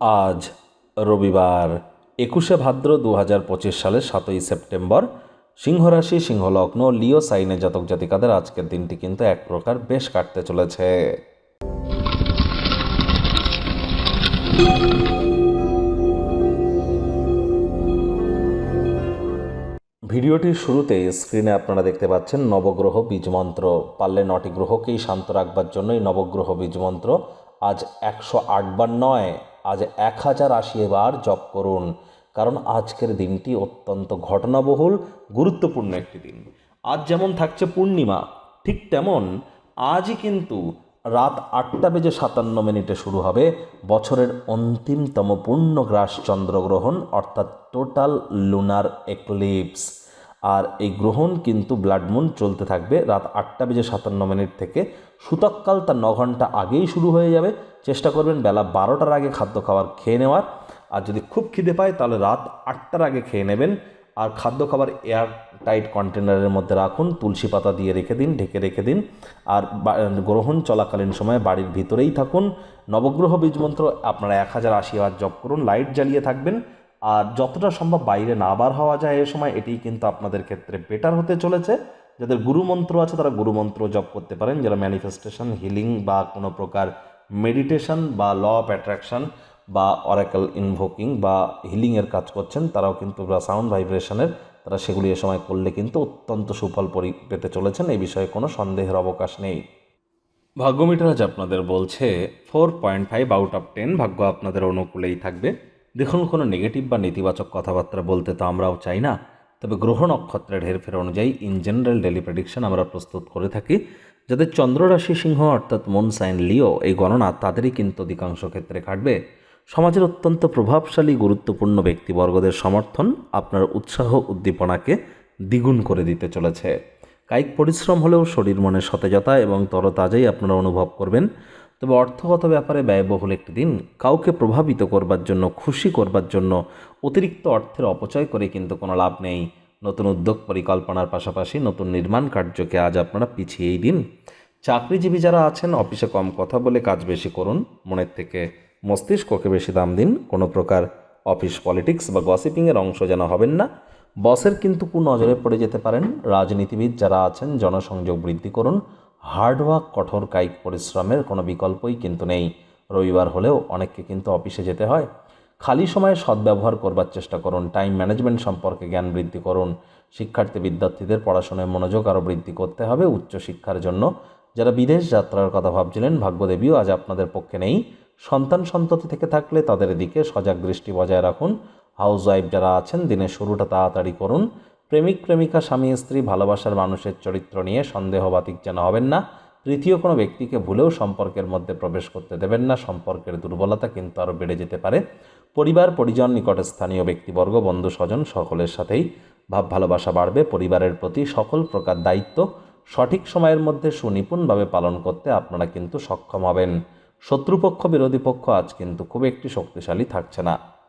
আজ রবিবার একুশে ভাদ্র দু হাজার পঁচিশ সালের সাতই সেপ্টেম্বর। সিংহরাশি, সিংহলগ্ন, লিও, সাইনে জাতক জাতিকাদের আজকের দিনটি কিন্তু এক প্রকার বেশ কাটতে চলেছে। ভিডিওটির শুরুতে স্ক্রিনে আপনারা দেখতে পাচ্ছেন নবগ্রহ বীজমন্ত্র। পারলে নটি গ্রহকেই শান্ত রাখবার জন্যই নবগ্রহ বীজমন্ত্র আজ একশো আটবার নয়। আজ এক হাজার আশি বার জপ করুন। কারণ আজকের দিনটি অত্যন্ত ঘটনাবহুল, গুরুত্বপূর্ণ একটি দিন। আজ যেমন থাকছে পূর্ণিমা, ঠিক তেমন আজই কিন্তু রাত আটটা বেজে সাতান্ন মিনিটে শুরু হবে বছরের অন্তিমতম পূর্ণগ্রাস চন্দ্রগ্রহণ, অর্থাৎ টোটাল লুনার এক্লিপস। আর এই গ্রহণ কিন্তু ব্লাড মুন চলতে থাকবে রাত আটটা বেজে সাতান্ন মিনিট থেকে। সুতককাল তার ন ঘণ্টা আগেই শুরু হয়ে যাবে। চেষ্টা করবেন বেলা বারোটার আগে খাদ্য খাবার খেয়ে নেওয়ার। আর যদি খুব খিদে পায় তাহলে রাত আটটার আগে খেয়ে নেবেন। আর খাদ্য খাবার এয়ার টাইট কন্টেনারের মধ্যে রাখুন, তুলসী পাতা দিয়ে রেখে দিন, ঢেকে রেখে দিন। আর গ্রহণ চলাকালীন সময়ে বাড়ির ভিতরেই থাকুন। নবগ্রহ বীজমন্ত্র আপনারা এক হাজার আশি বার জপ করুন, লাইট জ্বালিয়ে থাকবেন। আর যতটা সম্ভব বাইরে না বার হওয়া যায় এ সময় এটি কিন্তু আপনাদের ক্ষেত্রে বেটার হতে চলেছে। যাদের গুরুমন্ত্র আছে, তারা গুরুমন্ত্র জপ করতে পারেন। যারা ম্যানিফেস্টেশন হিলিং বা কোনো প্রকার মেডিটেশন বা ল অফ অ্যাট্রাকশন বা অরাকেল ইনভোকিং বা হিলিংয়ের কাজ করছেন, তারাও কিন্তু সাউন্ড ভাইব্রেশনের তারা সেগুলি এ সময় করলে কিন্তু অত্যন্ত সুফল পরি, পেতে চলেছেন। এই বিষয়ে কোনো সন্দেহের অবকাশ নেই। ভাগ্যমিটার আজ আপনাদের বলছে four point five out of ten ভাগ্য আপনাদের অনুকূলেই থাকবে। দেখুন, কোনো নেগেটিভ বা নেতিবাচক কথাবার্তা বলতে তো আমরাও চাই না। তবে গ্রহ নক্ষত্রের হেরফের অনুযায়ী ইন জেনারেল ডেলি প্রেডিকশন আমরা প্রস্তুত করে থাকি। যাদের চন্দ্ররাশি সিংহ অর্থাৎ মন সাইন লিও এই গণনা তাদেরই কিন্তু অধিকাংশ ক্ষেত্রে কাটবে সমাজের অত্যন্ত প্রভাবশালী, গুরুত্বপূর্ণ ব্যক্তিবর্গদের সমর্থন আপনার উৎসাহ উদ্দীপনাকে দ্বিগুণ করে দিতে চলেছে। কায়িক পরিশ্রম হলেও শরীর মনে সতেজতা এবং তরতাজাই আপনারা অনুভব করবেন। তবে অর্থগত ব্যাপারে ব্যয়বহুল একটি দিন কাউকে প্রভাবিত করবার জন্য, খুশি করবার জন্য অতিরিক্ত অর্থের অপচয় করে কিন্তু কোনো লাভ নেই। নতুন উদ্যোগ পরিকল্পনার পাশাপাশি নতুন নির্মাণ কার্যকে আজ আপনারা পিছিয়েই দিন। চাকরিজীবী যারা আছেন, অফিসে কম কথা বলে কাজ বেশি করুন, মনের থেকে মস্তিষ্ককে বেশি দাম দিন। কোনো প্রকার অফিস পলিটিক্স বা গসিপিংয়ের অংশ যেন হবেন না। বসের কিন্তু কু নজরে পড়ে যেতে পারেন। রাজনীতিবিদ যারা আছেন, জনসংযোগ বৃদ্ধি করুন। হার্ডওয়ার্ক, কঠোর কায়িক পরিশ্রমের কোনো বিকল্পই কিন্তু নেই। রবিবার হলেও অনেককে কিন্তু অফিসে যেতে হয়। খালি সময়ে সদ্ব্যবহার করবার চেষ্টা করুন, টাইম ম্যানেজমেন্ট সম্পর্কে জ্ঞান বৃদ্ধি করুন। শিক্ষার্থী বিদ্যার্থীদের পড়াশোনায় মনোযোগ আরও বৃদ্ধি করতে হবে উচ্চশিক্ষার জন্য। যারা বিদেশ যাত্রার কথা ভাবছিলেন, ভাগ্যদেবীও আজ আপনাদের পক্ষে নেই। সন্তান সন্ততি থেকে থাকলে তাদের দিকে সজাগ দৃষ্টি বজায় রাখুন। হাউস ওয়াইফ যারা আছেন, দিনের শুরুটা তাড়াতাড়ি করুন। প্রেমিক, প্রেমিকা, স্বামী, স্ত্রী ভালোবাসার মানুষের চরিত্র নিয়ে সন্দেহবাতিক যেন হবেন না। তৃতীয় কোনো ব্যক্তিকে ভুলেও সম্পর্কের মধ্যে প্রবেশ করতে দেবেন না। সম্পর্কের দুর্বলতা কিন্তু আরও বেড়ে যেতে পারে। পরিবার, পরিজন, নিকটে স্থানীয় ব্যক্তিবর্গ, বন্ধু, স্বজন সকলের সাথেই ভাব ভালোবাসা বাড়বে। পরিবারের প্রতি সকল প্রকার দায়িত্ব সঠিক সময়ের মধ্যে সুনিপুণভাবে পালন করতে আপনারা কিন্তু সক্ষম হবেন। শত্রুপক্ষ, বিরোধী পক্ষ আজ কিন্তু খুব একটি শক্তিশালী থাকছে না।